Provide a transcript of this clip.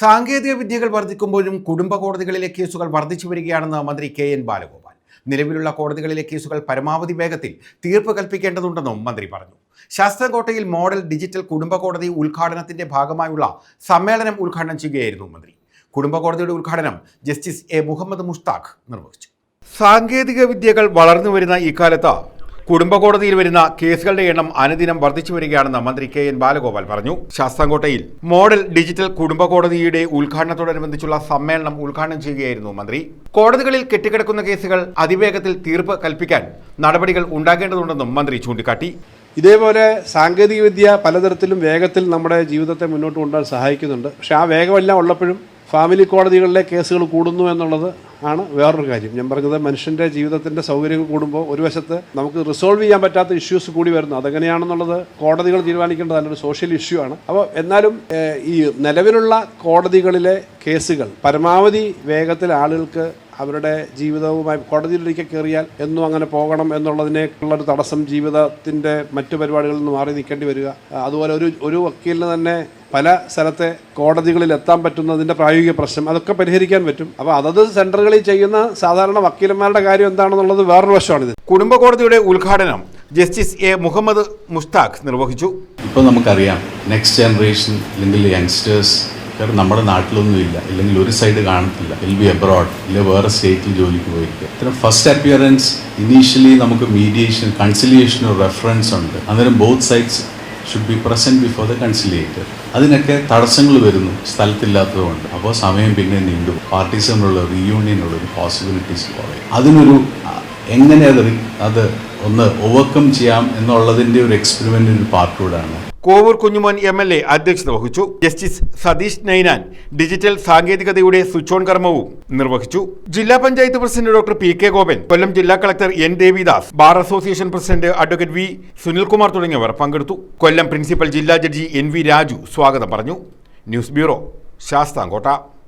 സാങ്കേതിക വിദ്യകൾ വർദ്ധിക്കുമ്പോഴും കുടുംബ കോടതികളിലെ കേസുകൾ വർദ്ധിച്ചു വരികയാണെന്ന് മന്ത്രി കെ എൻ ബാലഗോപാൽ. നിലവിലുള്ള കോടതികളിലെ കേസുകൾ പരമാവധി വേഗത്തിൽ തീർപ്പ് കൽപ്പിക്കേണ്ടതുണ്ടെന്നും മന്ത്രി പറഞ്ഞു. ശാസ്ത്രകോട്ടയിൽ മോഡൽ ഡിജിറ്റൽ കുടുംബ കോടതി ഉദ്ഘാടനത്തിന്റെ ഭാഗമായുള്ള സമ്മേളനം ഉദ്ഘാടനം ചെയ്യുകയായിരുന്നു മന്ത്രി. കുടുംബ കോടതിയുടെ ഉദ്ഘാടനം ജസ്റ്റിസ് എ മുഹമ്മദ് മുഷ്താഖ് നിർവഹിച്ചു. സാങ്കേതിക വിദ്യകൾ വളർന്നു വരുന്ന ഇക്കാലത്ത് കുടുംബ കോടതിയിൽ വരുന്ന കേസുകളുടെ എണ്ണം അനുദിനം വർദ്ധിച്ചു വരികയാണെന്ന് മന്ത്രി കെ എൻ ബാലഗോപാൽ പറഞ്ഞു. ശാസ്താംകോട്ടയിൽ മോഡൽ ഡിജിറ്റൽ കുടുംബ കോടതിയുടെ ഉദ്ഘാടനത്തോടനുബന്ധിച്ചുള്ള സമ്മേളനം ഉദ്ഘാടനം ചെയ്യുകയായിരുന്നു മന്ത്രി. കോടതികളിൽ കെട്ടിക്കിടക്കുന്ന കേസുകൾ അതിവേഗത്തിൽ തീർപ്പ് കൽപ്പിക്കാൻ നടപടികൾ ഉണ്ടാകേണ്ടതുണ്ടെന്നും മന്ത്രി ചൂണ്ടിക്കാട്ടി. ഇതേപോലെ സാങ്കേതികവിദ്യ പലതരത്തിലും വേഗത്തിൽ നമ്മുടെ ജീവിതത്തെ മുന്നോട്ട് കൊണ്ടുപോകാൻ സഹായിക്കുന്നുണ്ട്. പക്ഷേ ആ വേഗമെല്ലാം ഉള്ളപ്പോഴും ഫാമിലി കോടതികളിലെ കേസുകൾ കൂടുന്നു എന്നുള്ളത് ആണ് വേറൊരു കാര്യം. ഞാൻ പറഞ്ഞത് മനുഷ്യന്റെ ജീവിതത്തിന്റെ സൗകര്യങ്ങൾ കൂടുമ്പോൾ ഒരു വശത്ത് നമുക്ക് റിസോൾവ് ചെയ്യാൻ പറ്റാത്ത ഇഷ്യൂസ് കൂടി വരുന്നു. അതെങ്ങനെയാണെന്നുള്ളത് കോടതികൾ തീരുമാനിക്കേണ്ടത് നല്ലൊരു സോഷ്യൽ ഇഷ്യൂ ആണ്. അപ്പോൾ എന്നാലും ഈ നിലവിലുള്ള കോടതികളിലെ കേസുകൾ പരമാവധി വേഗത്തിൽ ആളുകൾക്ക് അവരുടെ ജീവിതവുമായി കോടതിയിലൊരിക്കൽ കയറിയാൽ എന്നും അങ്ങനെ പോകണം എന്നുള്ളതിനേക്കുള്ളൊരു തടസ്സം ജീവിതത്തിന്റെ മറ്റു പരിപാടികളിൽ നിന്ന് മാറി നിൽക്കേണ്ടി വരിക. അതുപോലെ ഒരു ഒരു വക്കീലിന് തന്നെ പല സ്ഥലത്തെ കോടതികളിൽ എത്താൻ പറ്റുന്നതിന്റെ പ്രായോഗിക പ്രശ്നം അതൊക്കെ പരിഹരിക്കാൻ പറ്റും. അപ്പോൾ അതത് സെന്ററുകളിൽ ചെയ്യുന്ന സാധാരണ വക്കീലന്മാരുടെ കാര്യം എന്താണെന്നുള്ളത് വേറൊരു വശമാണിത്. കുടുംബ കോടതിയുടെ ഉദ്ഘാടനം ജസ്റ്റിസ് എ മുഹമ്മദ് മുഷ്താഖ് നിർവഹിച്ചു. ഇപ്പോൾ നമുക്കറിയാം നെക്സ്റ്റ് ജനറേഷൻ അല്ലെങ്കിൽ യങ്സ്റ്റേഴ്സ് കാരണം നമ്മുടെ നാട്ടിലൊന്നും ഇല്ല. അല്ലെങ്കിൽ ഒരു സൈഡ് കാണത്തില്ല. വിൽ ബി അബ്രോഡ് ഇല്ല വേറെ സ്റ്റേറ്റിൽ ജോലിക്ക് പോയിരിക്കുക ഇത്തരം ഫസ്റ്റ് അപ്പിയറൻസ് ഇനീഷ്യലി നമുക്ക് മീഡിയേഷൻ കൺസിലിയേഷൻ റെഫറൻസ് ഉണ്ട്. അന്നേരം both sides should be present before the conciliator അതിനൊക്കെ തടസ്സങ്ങൾ വരുന്നു. സ്ഥലത്തില്ലാത്തതുകൊണ്ട്. അപ്പോൾ സമയം പിന്നെ നീണ്ടു പാർട്ടീസ് തമ്മിലുള്ള റീയൂണിയനുള്ള ഒരു പോസിബിലിറ്റീസ് കുറയും അതിനൊരു എങ്ങനെ അത് അത് ഒന്ന് ഓവർകം ചെയ്യാം എന്നുള്ളതിന്റെ ഒരു എക്സ്പെരിമെന്റ് ഒരു part Kovoor Kunjumon M L A അധ്യക്ഷത വഹിച്ചു. ജസ്റ്റിസ് സതീഷ് നൈനാൻ ഡിജിറ്റൽ സാങ്കേതികതയുടെ സ്വിച്ച് ഓൺ കർമ്മവും നിർവഹിച്ചു. ജില്ലാ panchayat president doctor P K Gopan Kollam ജില്ലാ collector N Devidas bar association president advocate V Sunilkumar തുടങ്ങിയവർ പങ്കെടുത്തു. കൊല്ലം പ്രിൻസിപ്പൽ ജില്ലാ ജഡ്ജി എൻ വി രാജു സ്വാഗതം പറഞ്ഞു. News bureau Sasthamkotta.